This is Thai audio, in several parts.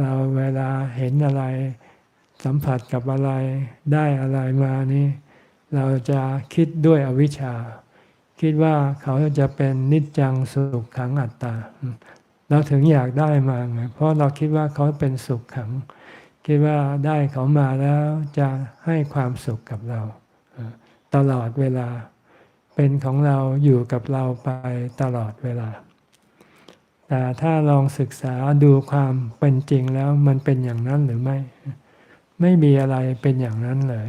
เราเวลาเห็นอะไร สัมผัสกับอะไรได้อะไรมานี่เราจะคิดด้วยอวิชชา คิดว่าเขาจะเป็นนิจจังสุขขังอัตตา เราถึงอยากได้มาไงเพราะเราคิดว่าเขาเป็นสุขขัง คิดว่าได้เขามาแล้วจะให้ความสุขกับเรา ตลอดเวลาเป็นของเราอยู่กับเราไปตลอดเวลา แต่ถ้าลองศึกษาดูความเป็นจริงแล้วมันเป็นอย่างนั้นหรือไม่ ไม่มีอะไรเป็นอย่างนั้นเลย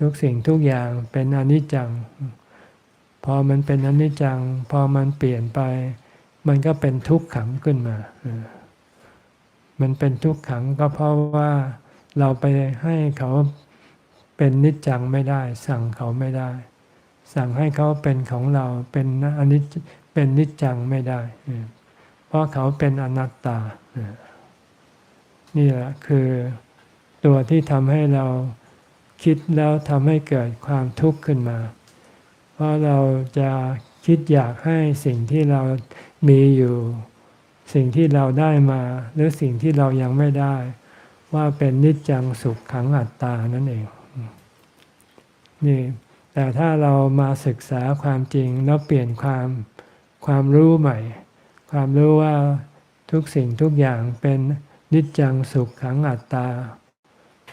ทุกสิ่งทุกอย่างเป็นอนิจจัง พอมันเป็นอนิจจัง พอมันเปลี่ยนไป มันก็เป็นทุกขังขึ้นมา มันเป็นทุกขังก็เพราะว่าเราไปให้เขาเป็นนิจจังไม่ได้ สั่งเขาไม่ได้ สั่งให้เขาเป็นของเราเป็นอนิจเป็นนิจจังไม่ได้ เพราะเขาเป็นอนัตตา นี่แหละคือตัวที่ทำให้เราคิดแล้วทำให้เกิดความทุกข์ขึ้นมา เพราะเราจะคิดอยากให้สิ่งที่เรามีอยู่ สิ่งที่เราได้มา หรือสิ่งที่เรายังไม่ได้ ว่าเป็นนิจจังสุขขังอัตตานั่นเอง นี่แต่ถ้าเรามาศึกษาความจริงแล้วเปลี่ยนความความรู้ใหม่ ความรู้ว่าทุกสิ่งทุกอย่างเป็นนิจจังสุขขังอัตตา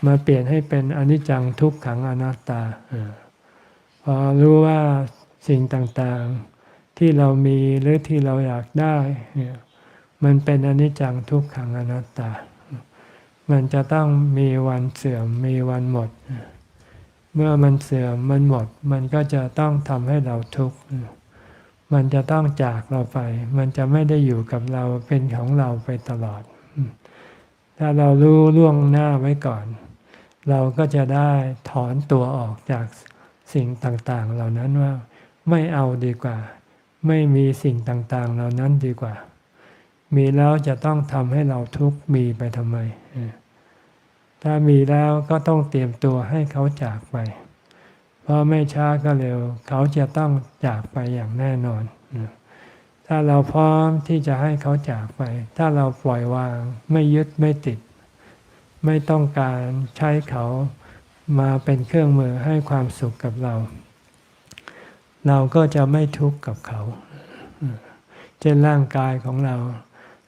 มาเปลี่ยนให้เป็นอนิจจังทุกขังอนัตตาพอรู้ว่าสิ่งต่างๆที่เรามีหรือที่เราอยากได้มันเป็นอนิจจังทุกขังอนัตตา มันจะต้องมีวันเสื่อมมีวันหมด เมื่อมันเสื่อมมันหมด มันก็จะต้องทำให้เราทุกข์ มันจะต้องจากเราไป มันจะไม่ได้อยู่กับเราเป็นของเราไปตลอด ถ้าเรารู้ล่วงหน้าไว้ก่อน เราก็จะได้ถอนตัวออกจากสิ่งต่างๆ เหล่านั้นว่า ไม่เอาดีกว่า ไม่มีสิ่งต่างๆ เหล่านั้นดีกว่า มีแล้วจะต้องทำให้เราทุกข์มีไปทำไม ถ้ามีแล้วก็ต้องเตรียมตัวให้เขาจากไป เพราะไม่ช้าก็เร็ว เขาจะต้องจากไปอย่างแน่นอน ถ้าเราพร้อมที่จะให้เขาจากไป ถ้าเราปล่อยวางไม่ยึดไม่ติด ไม่ต้องการใช้เขามาเป็นเครื่องมือให้ความสุขกับเรา เราก็จะไม่ทุกข์กับเขาเช่นร่างกายของเรา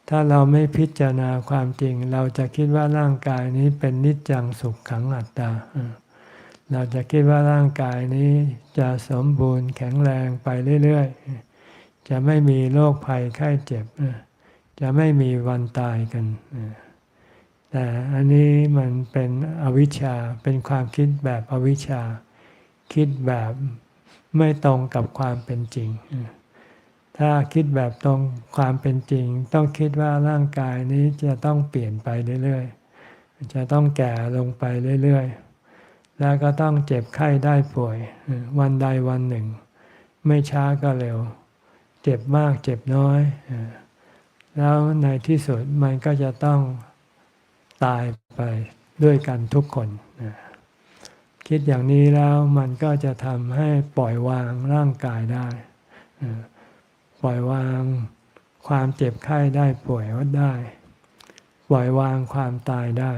ถ้าเราไม่พิจารณาความจริง เราจะคิดว่าร่างกายนี้เป็นนิจจังสุขขังอัตตา เราจะคิดว่าร่างกายนี้จะสมบูรณ์แข็งแรงไปเรื่อยๆ จะไม่มีโรคภัยไข้เจ็บ จะไม่มีวันตายกัน แต่อันนี้มันเป็นอวิชชา เป็นความคิดแบบอวิชชา คิดแบบไม่ตรงกับความเป็นจริง ถ้าคิดแบบตรงความเป็นจริง ต้องคิดว่าร่างกายนี้จะต้องเปลี่ยนไปเรื่อยๆ จะต้องแก่ลงไปเรื่อยๆ แล้วก็ต้องเจ็บไข้ได้ป่วย วันใดวันหนึ่ง ไม่ช้าก็เร็ว เจ็บมากเจ็บน้อย แล้วในที่สุดมันก็จะต้องตายไปด้วยกันทุกคนคิดอย่างนี้แล้วมันก็จะทำให้ปล่อยวางร่างกายได้ปล่อยวางความเจ็บไข้ได้ป่วยได้ ปล่อยวางความตายได้